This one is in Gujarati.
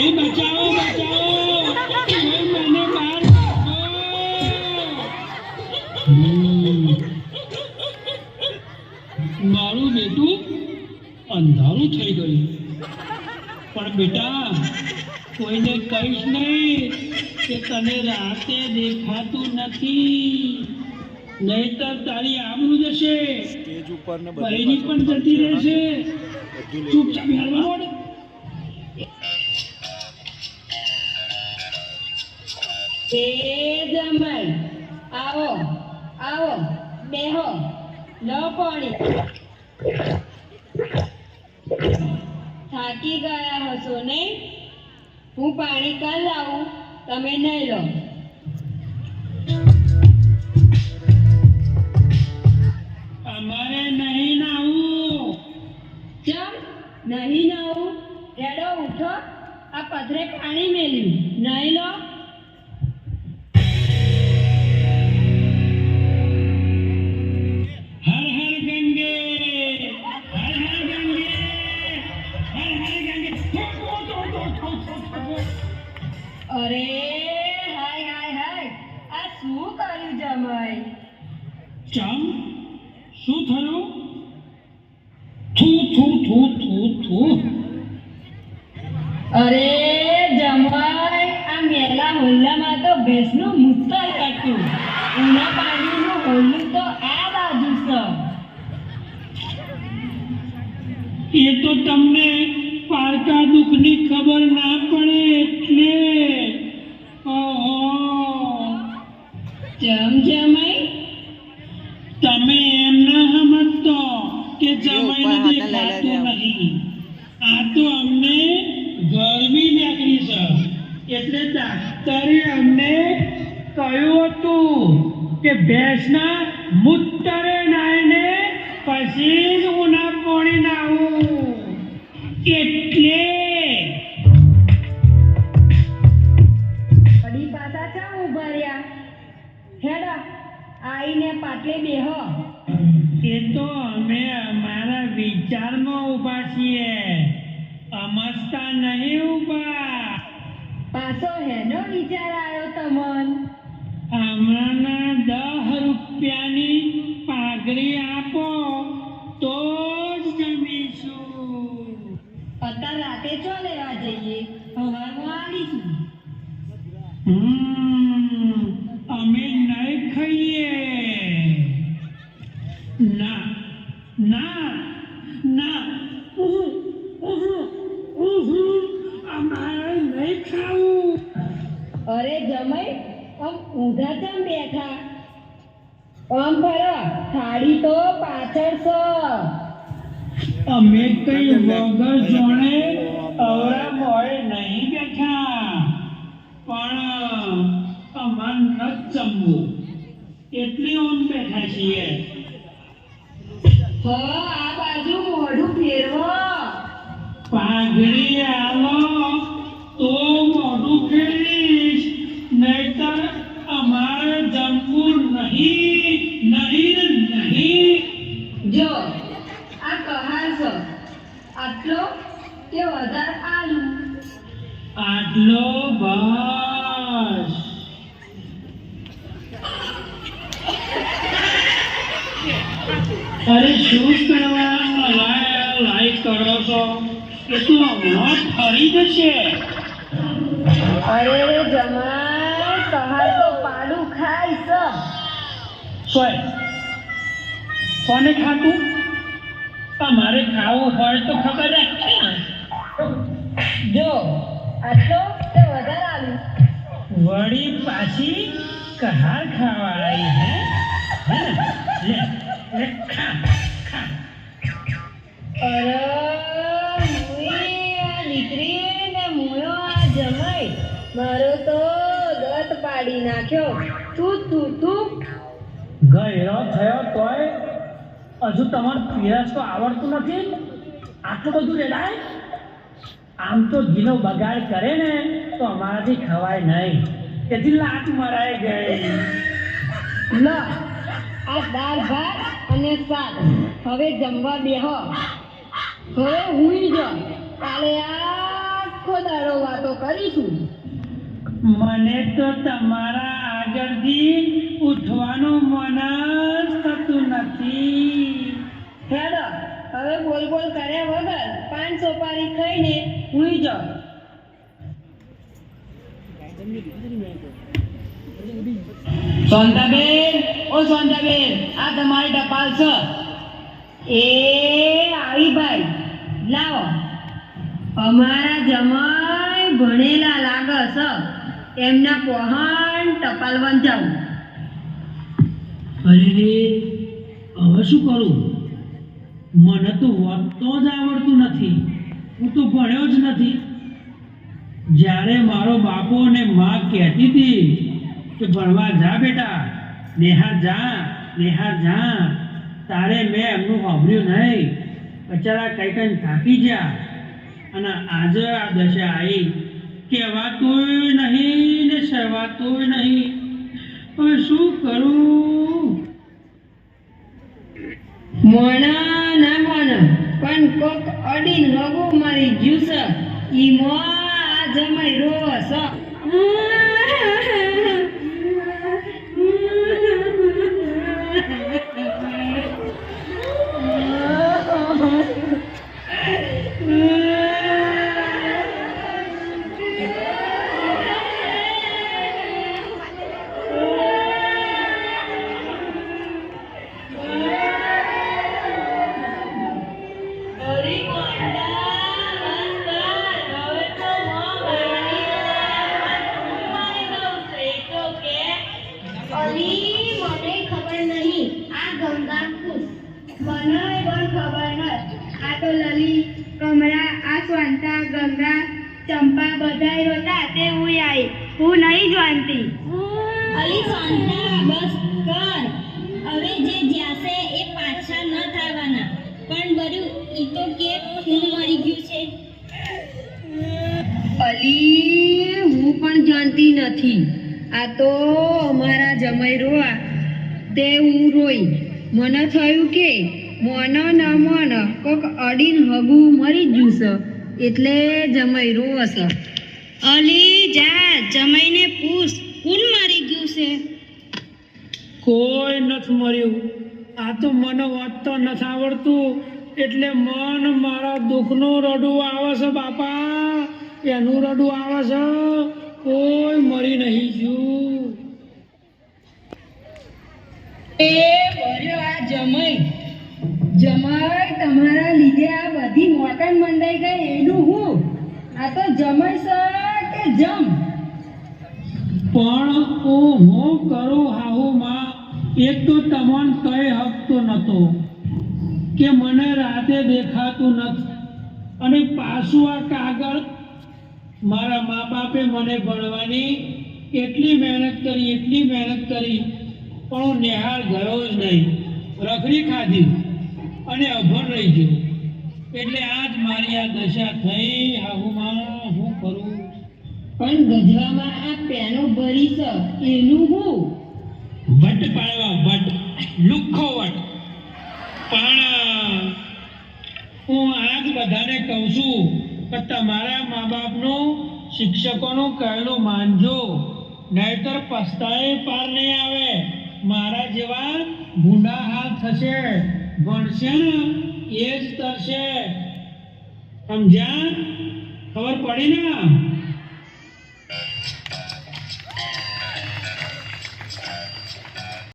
એ બચાવો બચાવો. કોઈ મને બહાર મારું બેટું અંધારું થઈ ગયું. પણ બેટા કોઈને કહીશ નહીં કે તને રાતે દેખાતું નથી. નહીતર તારી આબરૂ જશે. સ્ટેજ ઉપર ને પણ જતી રહેશે. ચૂપચાપ હાલવા મોડ જમાઈ આવો આવો, બેહો લો પાણી. થાકી ગયા હશો નહીં? હું પાણી કાલ લાવું, તમે નહીં લો. અમારે નહીં નાવું ચમ, નહીં નાવું રેડો ઉઠો. આ પથરે પાણી મેલ્યું. નહીં લો. ચમ શું થયું? થુ થુ થુ થુ થુ. અરે જમાઈ આ મેલા હોલ્લામાં તો ભેંસનું મૂતર હતું ઉના પાણીનું હોલ્લું તો આ બાજુ છે. એ તો તમને પારકા દુઃખની ખબર ના પડે એટલે. ઓહો. જમ જમાઈ તમે એમ ના સમજતો કે જમાઈને ઉપર હાથે લઈ લેજે દેખાતું આમ. નહીં આ તો અમને ગરમી લાગણી છે. એટલે ડાક્ટરે અમને કહ્યું હતું કે ભેંસના મૂતરે નાઈને પછી જ ઉના પોણી નાવું એટલે પાછો હેનો વિચાર આવ્યો તમન? હમણાંના દહ રૂપિયાની પાઘડી આપો તો જ જમીશું. અત્યારે રાતે ચો લેવા જઈએ? સવારમાં આવીશું. હમ, અમે નહીં ખાઈએ ના ના ના ઉહુ, ઉહુ, ઉહુ, અમારે નહીં ખાવું અરે જમાઈ આમ ઊંધા ચમ બેઠા આમ ફરો થાળી તો પાછળ છો અમે કઈ વગર જોણે અવરા મોડે નહીં બેઠા. પણ અમાર ન જમવું. એટલી ઓમ બેઠા છીએ. હ આ બાજુ મોઢું ફેરવો. પાઘડી આલો આ કહાર છે. આટલો કે વધારે આલુ? આટલો બસ. અરે શું કરવા લાય લાય કરો છો એ તો હમણાં ફરી જશે. અરે રે કહાર તો પાડું ખાય સોય કોને ખાતું તમારે ખાવું હોય તો ખબર રાખજો જો આટલો તો વધારે આવ્યો વળી પાછી કહાર ખાવા આવી હે. ને? લે લે ખા ખા. અરે મુઈ આ દીકરી ને મુયો આ જમાઈ. મારો તો દત પાડી નાખ્યો. તું તું તું. ગયો થયો તોય હજુ તમારે પીરસ તો આવડતું નથી. આટલું બધું રેડાય? આમ તો ઘીનો બગાડ કરે ને તો અમારાથી ખવાય નહીં. તેથી લાટ મરાઈ ગઈ. લ આ દાળ ભાત અને શાક. હવે જમવા બેહો. હવે હુઈ જો. કાલે આખો દાડો વાતો કરીશું. મને તો તમારા આગળથી ઉઠવાનું મન જ થતું નથી હેડો હવે બોલ બોલ કર્યા વગર પાન સોપારી ખાઈને હુઈ જાઓ. સોનતાબેન, ઓ સોનતાબેન, આ તમારી ટપાલ છે. એ આવી ભાઈ, લાવો. અમારા જમાઈ ભણેલા લાગે છે. એમના પહોણ ટપાલ વંચાવું. અરે હવે શું કરું? મને તો જ આવડતું નથી. હું તો ભણ્યો જ નથી. જ્યારે મારો બાપો અને મા કહેતી હતી કે ભણવા જા બેટા નેહા જા નેહા જા, તારે મેં એમનું સાંભળ્યું નહીં. બચારા કઈ કઈ થાકી ગયા અને આજે આ દશા આવી. કહેવાતું નહીં ને સહેવાતોય નહીં. હવે શું કરું? મોણા પણ કોક અડીન લગો મારી જ્યુસ. ઈ મો આ જમાઈ રોસ. અલી મને ખબર નહીં. આ ગંગા ખુશ. મને પણ ખબર ન આ તો લલી કમળા આ સ્વાંતા ગંગા ચંપા બધા રોતા. તે હું આવી હું નહીં જાણતી. અલી સ્વાંતા બસ કર. હવે જે જ્યાસે એ પાછા ન થવાના. પણ બધું ઈ તો કે હું મરી ગયું છે? અલી હું પણ જાણતી નથી. આ તો અમારા જમાઈ રોવા. તે હું રોઈ. મને થયું કે મોન ન મોન, કોક અડીન હગું મરી ગયું છે એટલે જમાઈ રોવસ. અલી, જા, જમાઈને પૂછ કોણ મારી ગયું છે? કોઈ નથી મર્યું. આ તો મને તો નથી આવડતું. એટલે મન મારા દુઃખનું રડું આવે છે, બાપા. એનું રડું આવે છે. કોઈ મરી નહીં ગયું એ બર્યો આ જમાઈ. જમાઈ તમારા લીધે આ બધી મોટન મંડાઈ ગઈ, એનું હું? આ તો જમાઈ સર કે જમ. પણ ઓ હું કરો હાહો માં એક તો તમન કઈ હકતો નતો. કે મને રાતે દેખાતું નથી. અને પાછું આ કાગળ મારા મા બાપે મને ભણવાની એટલી મહેનત કરી એટલી મહેનત કરી પણ હું નિહાળ ગયો જ નહીં. રખડી ખાધી અને અભણ રહી ગયો. એટલે આજ મારી આ દશા થઈ. હાહુમાં હું કરું. પણ ગજવામાં આ પેનો ભરી છે. એનું હું? વટ પાડવા વટ લુખ્ખો વટ. પણ હું આજ બધાને કહું છું કે તમારા મા બાપનું શિક્ષકોનું કહેલું માનજો. નહીતર પસ્તાય પાર નહીં આવે. મારા જેવા ભૂંડા હાલ થશે ભણશે ને, એ જ તરશે સમજ્યા? ખબર પડી ને?